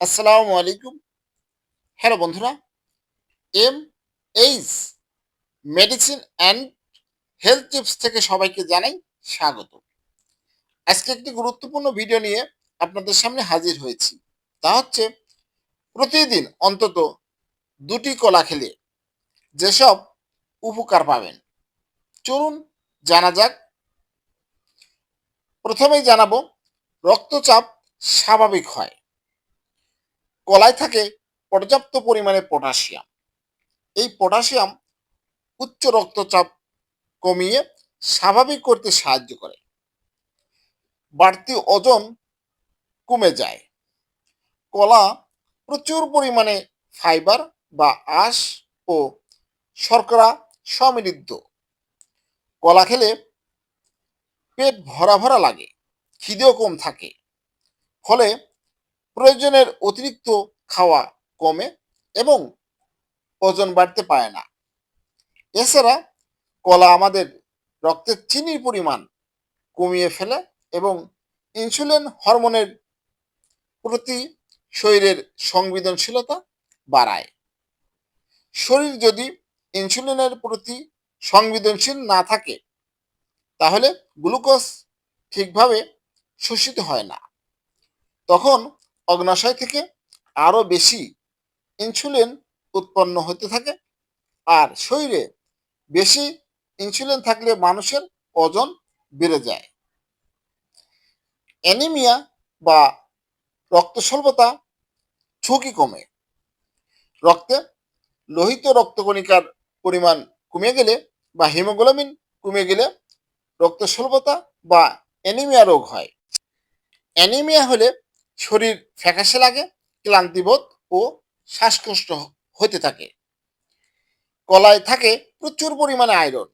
আসসালামু আলাইকুম। হ্যালো বন্ধুরা M H medicine and health tips থেকে সবাইকে জানাই স্বাগত। আজকে একটি গুরুত্বপূর্ণ ভিডিও নিয়ে আপনাদের সামনে হাজির হয়েছি। তা হচ্ছে, প্রতিদিন অন্তত দুটি কলা খেলে যেসব উপকার পাবেন। চলুন জানা যাক। প্রথমেই জানাব, রক্তচাপ স্বাভাবিক হয়। কলায় থাকে পর্যাপ্ত পরিমাণে পটাশিয়াম। এই পটাশিয়াম উচ্চ রক্তচাপ কমিয়ে স্বাভাবিক করতে সাহায্য করে। বাড়তি ওজন কমে যায়। কলা প্রচুর পরিমাণে ফাইবার বা আঁশ ও শর্করা সমৃদ্ধ। কলা খেলে পেট ভরা ভরা লাগে, খিদেও কম থাকে। ফলে প্রয়োজনের অতিরিক্ত খাওয়া কমে এবং ওজন বাড়তে পারে না। এছাড়া কলা আমাদের রক্তের চিনির পরিমাণ কমিয়ে ফেলে এবং ইনসুলিন হরমোনের প্রতি শরীরের সংবেদনশীলতা বাড়ায়। শরীর যদি ইনসুলিনের প্রতি সংবেদনশীল না থাকে, তাহলে গ্লুকোজ ঠিকভাবে শোষিত হয় না। তখন অগ্নাশয় থেকে আরও বেশি ইনসুলিন উৎপন্ন হতে থাকে। আর শরীরে বেশি ইনসুলিন থাকলে মানুষের ওজন বেড়ে যায়। অ্যানিমিয়া বা রক্ত স্বল্পতা ঝুঁকি কমে। রক্তে লোহিত রক্তকণিকার পরিমাণ কমে গেলে বা হিমোগ্লোবিন কমে গেলে রক্ত স্বল্পতা বা অ্যানিমিয়া রোগ হয়। অ্যানিমিয়া হলে শরীর ফ্যাকাশে লাগে, ক্লান্তিবোধ ও শ্বাসকষ্ট হতে থাকে। কলায় থাকে প্রচুর পরিমাণে আয়রন।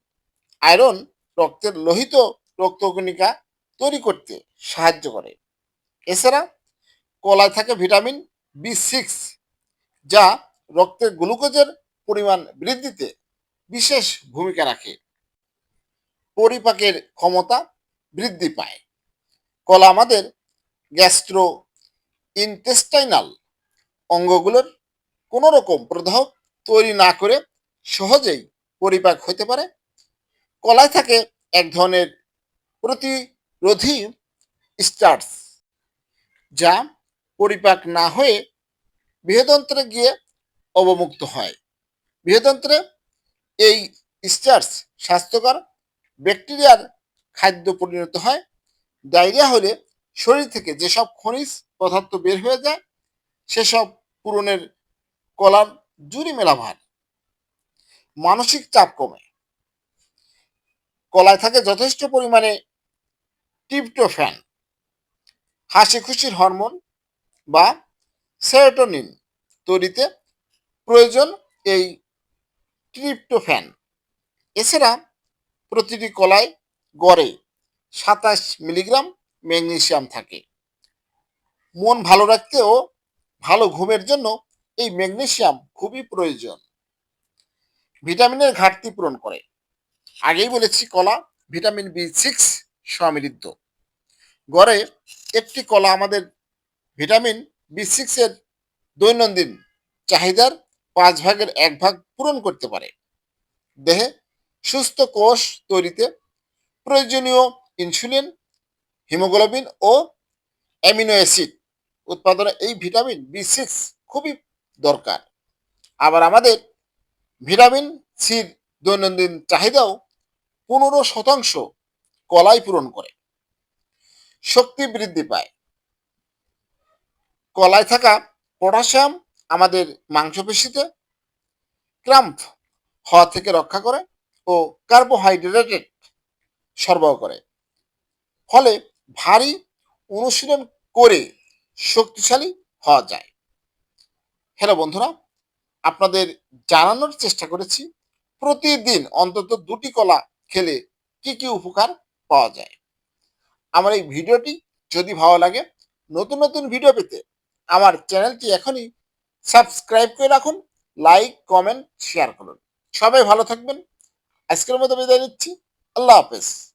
আয়রন রক্তের লোহিত রক্তকণিকা তৈরি করতে সাহায্য করে। এছাড়া কলায় থাকে ভিটামিন বি সিক্স, যা রক্তের গ্লুকোজের পরিমাণ বৃদ্ধিতে বিশেষ ভূমিকা রাখে। পরিপাকের ক্ষমতা বৃদ্ধি পায়। কলা আমাদের গ্যাস্ট্রো ইনটেস্টাইনাল অঙ্গগুলোর কোনো রকম প্রদাহ তৈরি না করে সহজেই পরিপাক হতে পারে। কলায় থাকে এক ধরনের প্রতিরোধী স্টার্স যা পরিপাক না হয়ে বৃহদন্ত্রে গিয়ে অবমুক্ত হয়। বৃহদন্ত্রে এই স্টার্স স্বাস্থ্যকর ব্যাকটেরিয়ার খাদ্য পরিণত হয়। ডায়রিয়া হলে শরীর থেকে যেসব খনিজ পদার্থ বের হয়ে যায়, সেসব পূরণের কলার জুড়ি মেলা ভার। মানসিক চাপ কমে। কলায় থাকে যথেষ্ট পরিমাণে টিপটোফ্যান হাসি খুশির হরমোন বা সেরোটোনিন তৈরিতে প্রয়োজন এই ট্রিপ্টোফ্যান। এছাড়া প্রতিটি কলায় গড়ে সাতাশ মিলিগ্রাম ম্যাগনেসিয়াম থাকে। মন ভালো রাখতেও ভালো ঘুমের জন্য এই ম্যাগনেসিয়াম খুবই প্রয়োজন। ভিটামিনের ঘাটতি পূরণ করে। আগেই বলেছি, কলা, ভিটামিন বি সিক্স সমৃদ্ধ। গড়ে একটি কলা আমাদের ভিটামিন বি সিক্সের দৈনন্দিন চাহিদার পাঁচ ভাগের এক ভাগ পূরণ করতে পারে। দেহে সুস্থ কোষ তৈরিতে প্রয়োজনীয় ইনসুলিন হিমোগ্লোবিন ও অ্যামিনো অ্যাসিড উৎপাদনে এই ভিটামিন বি সিক্স খুবই দরকার। আবার আমাদের ভিটামিন সির দৈনন্দিন চাহিদাও পনেরো শতাংশ কলাই পূরণ করে। শক্তি বৃদ্ধি পায়। কলায় থাকা পটাশিয়াম আমাদের মাংসপেশিতে ক্রাম্প হওয়া থেকে রক্ষা করে ও কার্বোহাইড্রেটেড সরবরাহ করে। ফলে ভারী অনুশীলন করে শক্তিশালী হওয়া যায়। হ্যালো বন্ধুরা, আপনাদের জানানোর চেষ্টা করেছি, প্রতিদিন অন্তত দুটি কলা খেলে কি কি উপকার পাওয়া যায়। আমার এই ভিডিওটি যদি ভালো লাগে, নতুন নতুন ভিডিও পেতে আমার চ্যানেলটি এখনই সাবস্ক্রাইব করে রাখুন, লাইক, কমেন্ট, শেয়ার করুন। সবাই ভালো থাকবেন। আজকের মতো বিদায় নিচ্ছি। আল্লাহ হাফেজ।